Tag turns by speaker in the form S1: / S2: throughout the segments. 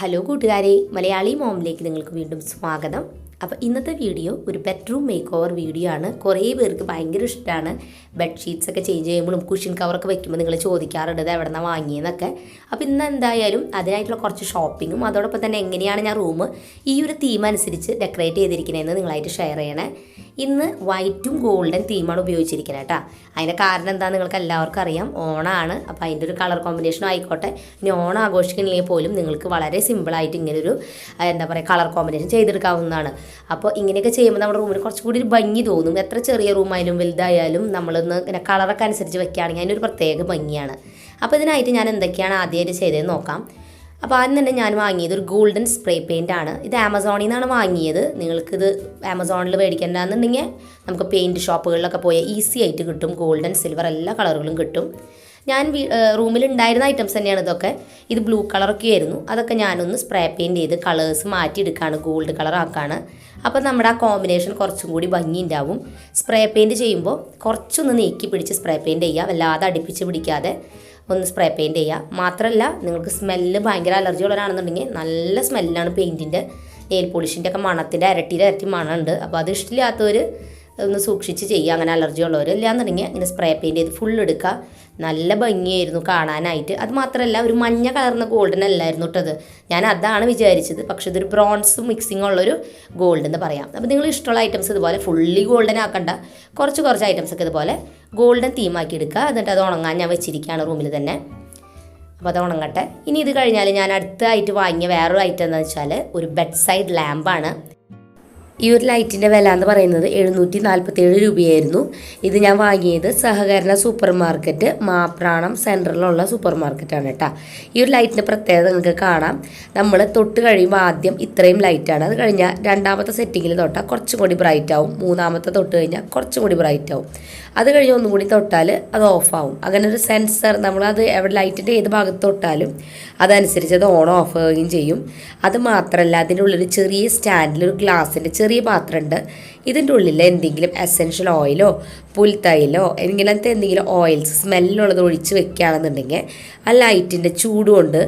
S1: Hello കൂട്ടുകാരെ മലയാളി മോമിലേക്ക് നിങ്ങൾക്ക് വീണ്ടും സ്വാഗതം. അപ്പോൾ ഇന്നത്തെ വീഡിയോ ഒരു ബെഡ്റൂം മേക്ക് ഓവർ വീഡിയോ ആണ്. കുറേ പേർക്ക് ഭയങ്കര ഇഷ്ടമാണ് ബെഡ്ഷീറ്റ്സ് ഒക്കെ ചേഞ്ച് ചെയ്യുമ്പോഴും കുഷൻ കവറൊക്കെ വെക്കുമ്പോൾ നിങ്ങൾ ചോദിക്കാറുണ്ട് ഇത് എവിടെ നിന്നാണ് വാങ്ങിയെന്നൊക്കെ. അപ്പോൾ ഇന്ന് എന്തായാലും അതിനായിട്ടുള്ള കുറച്ച് ഷോപ്പിങ്ങും അതോടൊപ്പം തന്നെ എങ്ങനെയാണ് ഞാൻ റൂം ഈ ഒരു തീം അനുസരിച്ച് ഡെക്കറേറ്റ് ചെയ്തിരിക്കുന്നതെന്ന് നിങ്ങളായിട്ട് ഷെയർ ചെയ്യണേ. ഇന്ന് വൈറ്റും ഗോൾഡൻ തീമാണ് ഉപയോഗിച്ചിരിക്കുന്നത് കേട്ടോ. അതിന്റെ കാരണം എന്താ നിങ്ങൾക്ക് എല്ലാവർക്കും അറിയാം. ഓണാണ്. അപ്പോൾ അതിന്റെ ഒരു കളർ കോമ്പിനേഷനും ആയിക്കോട്ടെ. ഇനി ഓണം ആഘോഷിക്കണമെങ്കിൽ പോലും നിങ്ങൾക്ക് വളരെ സിമ്പിളായിട്ട് ഇങ്ങനൊരു എന്താ പറയുക കളർ കോമ്പിനേഷൻ ചെയ്തെടുക്കാവുന്നതാണ്. അപ്പോൾ ഇങ്ങനെയൊക്കെ ചെയ്യുമ്പോൾ നമ്മുടെ റൂമിന് കുറച്ചുകൂടി ഒരു ഭംഗി തോന്നും. എത്ര ചെറിയ റൂമായാലും വലുതായാലും നമ്മളൊന്ന് ഇങ്ങനെ കളറൊക്കെ അനുസരിച്ച് വെക്കുകയാണെങ്കിൽ അതിനൊരു പ്രത്യേക ഭംഗിയാണ്. അപ്പോൾ ഇതിനായിട്ട് ഞാൻ എന്തൊക്കെയാണ് ആദ്യമായിട്ട് ചെയ്തതെന്ന് നോക്കാം. അപ്പോൾ ആദ്യം തന്നെ ഞാൻ വാങ്ങിയത് ഒരു ഗോൾഡൻ സ്പ്രേ പെയിന്റ് ആണ്. ഇത് ആമസോണിൽ നിന്നാണ് വാങ്ങിയത്. നിങ്ങൾക്കിത് ആമസോണിൽ മേടിക്കേണ്ടതെന്നുണ്ടെങ്കിൽ നമുക്ക് പെയിന്റ് ഷോപ്പുകളിലൊക്കെ പോയാൽ ഈസി ആയിട്ട് കിട്ടും. ഗോൾഡൻ സിൽവർ എല്ലാ കളറുകളും കിട്ടും. ഞാൻ റൂമിൽ ഉണ്ടായിരുന്ന ഐറ്റംസ് തന്നെയാണ് ഇതൊക്കെ. ഇത് ബ്ലൂ കളറൊക്കെ ആയിരുന്നു. അതൊക്കെ ഞാനൊന്ന് സ്പ്രേ പെയിന്റ് ചെയ്ത് കളേഴ്സ് മാറ്റിയെടുക്കുകയാണ് ഗോൾഡ് കളർ ആക്കാണ്. അപ്പോൾ നമ്മുടെ ആ കോമ്പിനേഷൻ കുറച്ചും കൂടി ഭംഗി ഉണ്ടാവും സ്പ്രേ പെയിന്റ് ചെയ്യുമ്പോൾ കുറച്ചൊന്ന് നീക്കി പിടിച്ച് സ്പ്രേ പെയിന്റ് ചെയ്യുക. വല്ലാതെ അടുപ്പിച്ച് പിടിക്കാതെ. ഒന്ന് സ്പ്രേ പെയിന്റ് ചെയ്യുക മാത്രമല്ല നിങ്ങൾക്ക് സ്മെല്ല് ഭയങ്കര അലർജി ഉള്ളവരാണെന്നുണ്ടെങ്കിൽ നല്ല സ്മെല്ലാണ് പെയിന്റിന്റെ നെയിൽ പോളിഷിന്റെ ഒക്കെ മണത്തിന്റെ ഇരട്ടിയിൽ ഇരട്ടി മണമുണ്ട്. അപ്പോൾ അത് ഇഷ്ടമില്ലാത്തവർ ഒന്ന് സൂക്ഷിച്ച് ചെയ്യുക. അങ്ങനെ അലർജി ഉള്ളവർ ഇല്ലാന്നുണ്ടെങ്കിൽ ഇങ്ങനെ സ്പ്രേ പെയിന്റ് ചെയ്ത് ഫുൾ എടുക്കുക. നല്ല ഭംഗിയായിരുന്നു കാണാനായിട്ട്. അത് മാത്രമല്ല ഒരു മഞ്ഞ കളർന്ന ഗോൾഡൻ അല്ലായിരുന്നു കേട്ടത് ഞാൻ അതാണ് വിചാരിച്ചത്. പക്ഷേ ഇതൊരു ബ്രോൺസ് മിക്സിംഗ് ഉള്ളൊരു ഗോൾഡ് എന്ന് പറയാം. അപ്പോൾ നിങ്ങൾ ഇഷ്ടമുള്ള ഐറ്റംസ് ഇതുപോലെ ഫുള്ളി ഗോൾഡൻ ആക്കണ്ട. കുറച്ച് കുറച്ച് ഐറ്റംസ് ഒക്കെ ഇതുപോലെ ഗോൾഡൻ തീമാക്കി എടുക്കുക. എന്നിട്ട് അത് ഉണങ്ങാൻ ഞാൻ വെച്ചിരിക്കുകയാണ് റൂമിൽ തന്നെ. അപ്പോൾ അത് ഉണങ്ങട്ടെ. ഇനി ഇത് കഴിഞ്ഞാൽ ഞാൻ അടുത്തായിട്ട് വാങ്ങിയ വേറൊരു ഐറ്റം എന്താണെന്ന് വെച്ചാൽ ഒരു ബെഡ് സൈഡ് ലാമ്പാണ് ഈ ഒരു ലൈറ്റിന്റെ വില എന്ന് പറയുന്നത് എഴുന്നൂറ്റി നാൽപ്പത്തേഴ് രൂപയായിരുന്നു. ഇത് ഞാൻ വാങ്ങിയത് സഹകരണ സൂപ്പർ മാർക്കറ്റ് മാപ്രാണം സെന്ററിലുള്ള സൂപ്പർ മാർക്കറ്റാണ് കേട്ടോ. ഈ ഒരു ലൈറ്റിന്റെ പ്രത്യേകത നിങ്ങൾക്ക് കാണാം. നമ്മൾ തൊട്ട് കഴിയുമ്പോൾ ആദ്യം ഇത്രയും ലൈറ്റാണ്. അത് കഴിഞ്ഞാൽ രണ്ടാമത്തെ സെറ്റിങ്ങിൽ തൊട്ടാൽ കുറച്ചും കൂടി ബ്രൈറ്റ് ആവും. മൂന്നാമത്തെ തൊട്ട് കഴിഞ്ഞാൽ കുറച്ചും കൂടി ബ്രൈറ്റ് ആവും. അത് കഴിഞ്ഞ് ഒന്നും കൂടി തൊട്ടാൽ അത് ഓഫാവും അങ്ങനെ ഒരു സെൻസർ നമ്മളത് എവിടെ ലൈറ്റിന്റെ ഏത് ഭാഗത്ത് തൊട്ടാലും അതനുസരിച്ച് അത് ഓൺ ഓഫ് ആവുകയും ചെയ്യും. അത് മാത്രമല്ല അതിനുള്ളൊരു ചെറിയ സ്റ്റാൻഡിൽ ഒരു ഗ്ലാസിന്റെ ചെറിയ പാത്രമുണ്ട്. ഇതിന്റെ ഉള്ളിൽ എന്തെങ്കിലും എസെൻഷ്യൽ ഓയിലോ പുൽത്തൈലോ ഇങ്ങനത്തെ എന്തെങ്കിലും ഓയിൽസ് സ്മെല്ലുള്ളത് ഒഴിച്ച് വെക്കുകയാണെന്നുണ്ടെങ്കിൽ ആ ലൈറ്റിന്റെ ചൂട് കൊണ്ട്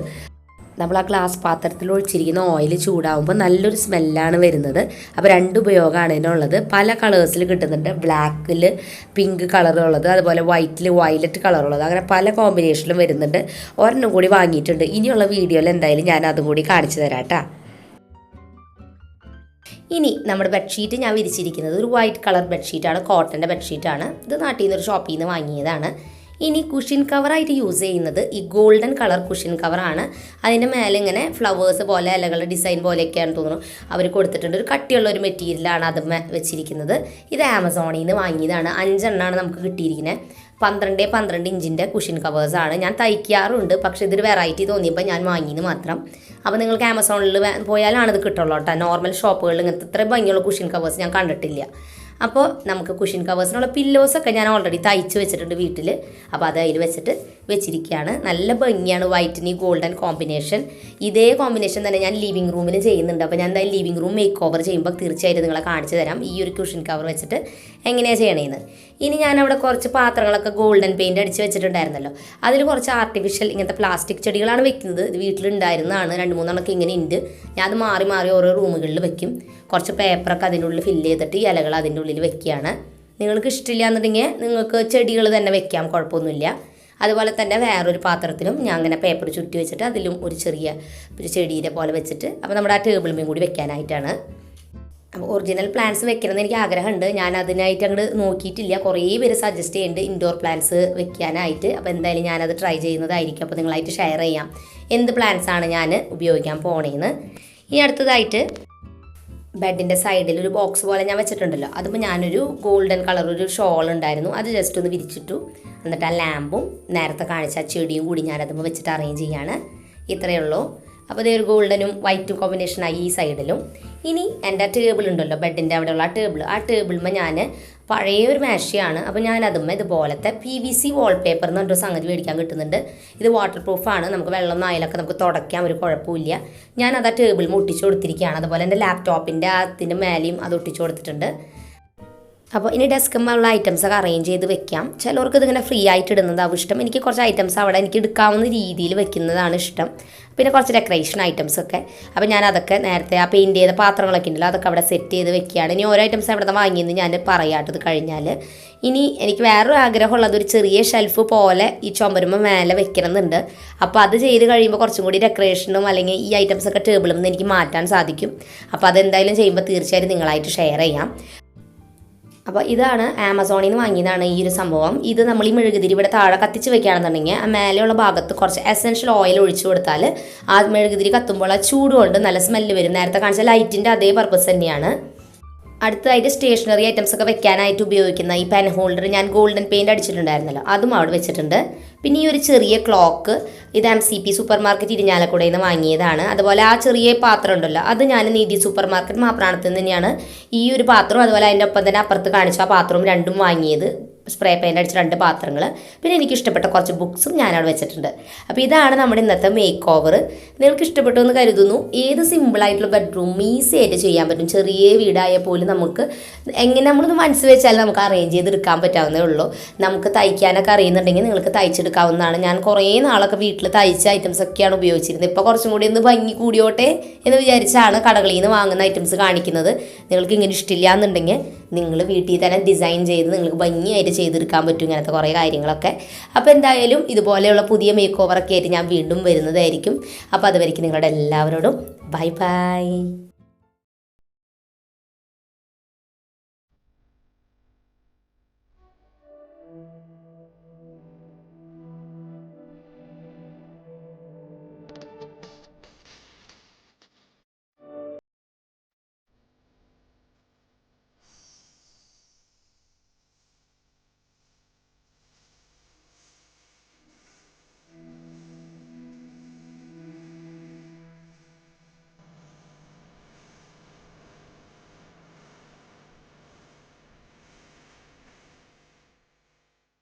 S1: നമ്മൾ ആ ഗ്ലാസ് പാത്രത്തിൽ ഒഴിച്ചിരിക്കുന്ന ഓയിൽ ചൂടാവുമ്പോൾ നല്ലൊരു സ്മെല്ലാണ് വരുന്നത്. അപ്പോൾ രണ്ട് ഉപയോഗമാണ് ഇതിനുള്ളത് പല കളേഴ്സിൽ കിട്ടുന്നുണ്ട്. ബ്ലാക്കിൽ പിങ്ക് കളറുള്ളത് അതുപോലെ വൈറ്റിൽ വയലറ്റ് കളറുള്ളത് അങ്ങനെ പല കോമ്പിനേഷനിലും വരുന്നുണ്ട്. ഒരെണ്ണം കൂടി വാങ്ങിയിട്ടുണ്ട്. ഇനിയുള്ള വീഡിയോയിൽ എന്തായാലും ഞാൻ അതും കൂടി കാണിച്ചു തരാം കേട്ടോ. ഇനി നമ്മുടെ ബെഡ്ഷീറ്റ് ഞാൻ വിരിച്ചിരിക്കുന്നത് ഒരു വൈറ്റ് കളർ ബെഡ്ഷീറ്റാണ് കോട്ടന്റെ ബെഡ്ഷീറ്റാണ് ഇത് നാട്ടിൽ നിന്ന് ഒരു ഷോപ്പിൽ നിന്ന് വാങ്ങിയതാണ്. ഇനി കുഷിൻ കവറായിട്ട് യൂസ് ചെയ്യുന്നത് ഈ ഗോൾഡൻ കളർ കുഷിൻ കവറാണ് അതിന്റെ മേലെ ഇങ്ങനെ ഫ്ലവേഴ്സ് പോലെ ഇലകളുടെ ഡിസൈൻ പോലെയൊക്കെയാണ് തോന്നുന്നു. അവർ കൊടുത്തിട്ടുണ്ട്. ഒരു കട്ടിയുള്ള ഒരു മെറ്റീരിയലാണ് അത് വെച്ചിരിക്കുന്നത്. ഇത് ആമസോണിൽ നിന്ന് വാങ്ങിയതാണ്. അഞ്ചെണ്ണമാണ് നമുക്ക് കിട്ടിയിരിക്കുന്നത്. പന്ത്രണ്ട് പന്ത്രണ്ട് ഇഞ്ചിന്റെ കുഷിൻ കവേഴ്സാണ് ഞാൻ തയ്ക്കാറുണ്ട് പക്ഷേ ഇതൊരു വെറൈറ്റി തോന്നിയപ്പോൾ ഞാൻ വാങ്ങിയെന്ന് മാത്രം. അപ്പോൾ നിങ്ങൾക്ക് ആമസോണിൽ പോയാലാണ് ഇത് കിട്ടുള്ളൂ കേട്ടോ. നോർമൽ ഷോപ്പുകളിൽ ഇങ്ങനത്തെ ഇത്ര ഭംഗിയുള്ള കുഷിൻ കവേഴ്സ് ഞാൻ കണ്ടിട്ടില്ല. അപ്പോൾ നമുക്ക് കുഷിൻ കവേഴ്സിനുള്ള പില്ലോസൊക്കെ ഞാൻ ഓൾറെഡി തയ്ച്ച് വെച്ചിട്ടുണ്ട് വീട്ടിൽ അപ്പോൾ അത് അതിൽ വെച്ചിട്ട് വെച്ചിരിക്കുകയാണ്. നല്ല ഭംഗിയാണ് വൈറ്റിനി ഗോൾഡൻ കോമ്പിനേഷൻ ഇതേ കോമ്പിനേഷൻ തന്നെ ഞാൻ ലിവിങ് റൂമിൽ ചെയ്യുന്നുണ്ട്. അപ്പോൾ ഞാൻ എന്തായാലും ലിവിങ് റൂം മേക്ക് ഓവർ ചെയ്യുമ്പോൾ തീർച്ചയായിട്ടും നിങ്ങളെ കാണിച്ചു തരാം. ഈ ഒരു കുഷിൻ കവർ വെച്ചിട്ട് എങ്ങനെയാണ് ചെയ്യണേന്ന്. ഇനി ഞാൻ അവിടെ കുറച്ച് പാത്രങ്ങളൊക്കെ ഗോൾഡൻ പെയിന്റ് അടിച്ച് വെച്ചിട്ടുണ്ടായിരുന്നല്ലോ. അതിൽ കുറച്ച് ആർട്ടിഫിഷ്യൽ ഇങ്ങനത്തെ പ്ലാസ്റ്റിക് ചെടികളാണ് വെക്കുന്നത്. ഇത് വീട്ടിലുണ്ടായിരുന്നതാണ്. രണ്ട് മൂന്നെണ്ണമൊക്കെ ഇങ്ങനെ ഉണ്ട് ഞാൻ അത് മാറി മാറി ഓരോ റൂമുകളിൽ വെക്കും. കുറച്ച് പേപ്പറൊക്കെ അതിന്റെ ഉള്ളിൽ ഫില്ല് ചെയ്തിട്ട് ഈ ഇലകൾ അതിന്റെ ഉള്ളിൽ വെക്കുകയാണ്. നിങ്ങൾക്ക് ഇഷ്ടമില്ല എന്നുണ്ടെങ്കിൽ നിങ്ങൾക്ക് ചെടികൾ തന്നെ വെക്കാം കുഴപ്പമൊന്നുമില്ല. അതുപോലെ തന്നെ വേറൊരു പാത്രത്തിലും ഞാൻ അങ്ങനെ പേപ്പർ ചുറ്റി വെച്ചിട്ട് അതിലും ഒരു ചെറിയ ഒരു ചെടീരെ പോലെ വെച്ചിട്ട് അപ്പോൾ നമ്മുടെ ആ ടേബിളിമേയും കൂടി വെക്കാനായിട്ടാണ്. ഒറിജിനൽ പ്ലാന്റ്സ് വെക്കണമെന്ന് എനിക്ക് ആഗ്രഹമുണ്ട്. ഞാൻ അതിനായിട്ട് അങ്ങോട്ട് നോക്കിയിട്ടില്ല. കുറേ പേര് സജസ്റ്റ് ചെയ്യുന്നുണ്ട് ഇൻഡോർ പ്ലാന്റ്സ് വെക്കാനായിട്ട്. അപ്പോൾ എന്തായാലും ഞാനത് ട്രൈ ചെയ്യുന്നതായിരിക്കും. അപ്പോൾ നിങ്ങളായിട്ട് ഷെയർ ചെയ്യാം. എന്ത് പ്ലാന്റ്സ് ആണ് ഞാൻ ഉപയോഗിക്കാൻ പോണേന്ന്. ഇനി അടുത്തതായിട്ട് ബെഡിന്റെ സൈഡിൽ ഒരു ബോക്സ് പോലെ ഞാൻ വെച്ചിട്ടുണ്ടല്ലോ. അതിപ്പോൾ ഞാനൊരു ഗോൾഡൻ കളർ ഒരു ഷോൾ ഉണ്ടായിരുന്നു. അത് ജസ്റ്റ് ഒന്ന് വിരിച്ചിട്ടു. എന്നിട്ട് ആ ലാമ്പും നേരത്തെ കാണിച്ച ചെടിയും കൂടി ഞാനതുമ്പോൾ വെച്ചിട്ട് അറേഞ്ച് ചെയ്യാണ്. ഇത്രയേ ഉള്ളൂ. അപ്പോൾ ഇതേ ഒരു ഗോൾഡനും വൈറ്റും കോമ്പിനേഷനായി ഈ സൈഡിലും ഇനി എന്റെ ടേബിൾ ഉണ്ടല്ലോ ബെഡിന്റെ അവിടെയുള്ള ആ ടേബിൾ ആ ടേബിളുമ്പോൾ ഞാൻ പഴയ ഒരു മേശയാണ് അപ്പോൾ ഞാൻ അതുമ്മ ഇതുപോലത്തെ പി വി സി വാൾപേപ്പർ എന്ന് പറഞ്ഞൊരു സംഗതി മേടിക്കാൻ കിട്ടുന്നുണ്ട്. ഇത് വാട്ടർ പ്രൂഫാണ് നമുക്ക് വെള്ളം നായലൊക്കെ നമുക്ക് തുടയ്ക്കാം ഒരു കുഴപ്പമില്ല. ഞാൻ അത് ആ ടേബിൾ ഒട്ടിച്ചു കൊടുത്തിരിക്കുകയാണ്. അതുപോലെ എന്റെ ലാപ്ടോപ്പിന്റെ അതിന്റെ മേലെയും അത് ഒട്ടിച്ചു കൊടുത്തിട്ടുണ്ട്. അപ്പോൾ ഇനി ഡെസ്കുമുള്ള ഐറ്റംസ് ഒക്കെ അറേഞ്ച് ചെയ്ത് വെക്കാം. ചിലവർക്ക് ഇതിങ്ങനെ ഫ്രീ ആയിട്ട് ഇടുന്നതാവും ഇഷ്ടം. എനിക്ക് കുറച്ച് ഐറ്റംസ് അവിടെ എനിക്ക് എടുക്കാവുന്ന രീതിയിൽ വെക്കുന്നതാണ് ഇഷ്ടം. പിന്നെ കുറച്ച് ഡെക്കറേഷൻ ഐറ്റംസ് ഒക്കെ. അപ്പോൾ ഞാൻ അതൊക്കെ നേരത്തെ ആ പെയിന്റ് ചെയ്ത പാത്രങ്ങളൊക്കെ ഉണ്ടല്ലോ അതൊക്കെ അവിടെ സെറ്റ് ചെയ്ത് വെക്കുകയാണ്. ഇനി ഓരോ ഐറ്റംസ് അവിടെ നിന്ന് വാങ്ങിയെന്ന് ഞാൻ പറയാട്ടത് കഴിഞ്ഞാൽ ഇനി എനിക്ക് വേറൊരു ആഗ്രഹമുള്ളത് ഒരു ചെറിയ ഷെൽഫ് പോലെ ഈ ചുമരുമ മേലെ വെക്കണമെന്നുണ്ട്. അപ്പോൾ അത് ചെയ്ത് കഴിയുമ്പോൾ കുറച്ചും കൂടി ഡെക്കറേഷനും അല്ലെങ്കിൽ ഈ ഐറ്റംസ് ഒക്കെ ടേബിളിൽ നിന്ന് എനിക്ക് മാറ്റാൻ സാധിക്കും. അപ്പോൾ അതെന്തായാലും ചെയ്യുമ്പോൾ തീർച്ചയായും നിങ്ങളായിട്ട് ഷെയർ ചെയ്യാം. അപ്പോൾ ഇതാണ് ആമസോണിൽ നിന്ന് വാങ്ങിയതാണ് ഈ ഒരു സംഭവം. ഇത് നമ്മൾ ഈ മെഴുകുതിരി ഇവിടെ താഴെ കത്തിച്ച് വെക്കുകയാണെന്നുണ്ടെങ്കിൽ ആ മേലെയുള്ള ഭാഗത്ത് കുറച്ച് എസൻഷ്യൽ ഓയിൽ ഒഴിച്ചു കൊടുത്താൽ ആ മെഴുകുതിരി കത്തുമ്പോൾ ആ ചൂട് കൊണ്ട് നല്ല സ്മെല്ല് വരും. നേരത്തെ കാണിച്ച ലൈറ്റിന്റെ അതേ പർപ്പസ് തന്നെയാണ്. അടുത്തതായിട്ട് സ്റ്റേഷനറി ഐറ്റംസ് ഒക്കെ വെക്കാനായിട്ട് ഉപയോഗിക്കുന്ന ഈ പെൻ ഹോൾഡർ ഞാൻ ഗോൾഡൻ പെയിന്റ് അടിച്ചിട്ടുണ്ടായിരുന്നല്ലോ. അതും അവിടെ വെച്ചിട്ടുണ്ട്. പിന്നെ ഈ ഒരു ചെറിയ ക്ലോക്ക് ഇത് M C P supermarket ഇരിഞ്ഞാലക്കുടയിൽ നിന്ന് വാങ്ങിയതാണ്. അതുപോലെ ആ ചെറിയ പാത്രം ഉണ്ടല്ലോ അത് ഞാൻ നീതി സൂപ്പർ മാർക്കറ്റ് മാപ്രാണത്തിൽ നിന്ന് തന്നെയാണ് ഈ ഒരു പാത്രവും അതുപോലെ അതിന്റെ ഒപ്പം തന്നെ അപ്പുറത്ത് കാണിച്ചു ആ പാത്രവും രണ്ടും വാങ്ങിയത്. സ്പ്രേ പെയിന്റ് അടിച്ച രണ്ട് പാത്രങ്ങൾ പിന്നെ എനിക്ക് ഇഷ്ടപ്പെട്ട കുറച്ച് ബുക്സും ഞാനവിടെ വെച്ചിട്ടുണ്ട്. അപ്പോൾ ഇതാണ് നമ്മുടെ ഇന്നത്തെ മേക്ക് ഓവർ നിങ്ങൾക്ക് ഇഷ്ടപ്പെട്ടു എന്ന് കരുതുന്നു. ഏത് സിമ്പിളായിട്ടുള്ള ബെഡ്റൂം ഈസി ആയിട്ട് ചെയ്യാൻ പറ്റും. ചെറിയ വീടായ പോലും നമുക്ക് എങ്ങനെ നമ്മളൊന്ന് മനസ്സ് വെച്ചാൽ നമുക്ക് അറേഞ്ച് ചെയ്തെടുക്കാൻ പറ്റാവുന്നേ ഉള്ളൂ. നമുക്ക് തയ്ക്കാനൊക്കെ അറിയുന്നുണ്ടെങ്കിൽ നിങ്ങൾക്ക് തയ്ച്ചെടുക്കാവുന്നതാണ്. ഞാൻ കുറേ നാളൊക്കെ വീട്ടിൽ തയ്ച്ച ഐറ്റംസ് ഒക്കെയാണ് ഉപയോഗിച്ചിരുന്നത്. ഇപ്പോൾ കുറച്ചും കൂടി ഒന്ന് ഭംഗി കൂടിയോട്ടെ എന്ന് വിചാരിച്ചാണ് കടകളിൽ നിന്ന് വാങ്ങുന്ന ഐറ്റംസ് കാണിക്കുന്നത്. നിങ്ങൾക്ക് ഇങ്ങനെ ഇഷ്ടമില്ല എന്നുണ്ടെങ്കിൽ നിങ്ങൾ വീട്ടിൽ തന്നെ ഡിസൈൻ ചെയ്ത് നിങ്ങൾക്ക് ഭംഗിയായിട്ട് ചെയ്തെടുക്കാൻ പറ്റും ഇങ്ങനത്തെ കുറേ കാര്യങ്ങളൊക്കെ. അപ്പോൾ എന്തായാലും ഇതുപോലെയുള്ള പുതിയ മേക്ക് ഓവറൊക്കെ ആയിട്ട് ഞാൻ വീണ്ടും വരുന്നതായിരിക്കും. അപ്പോൾ അതുവരേക്കും നിങ്ങളുടെ എല്ലാവരോടും. Bye bye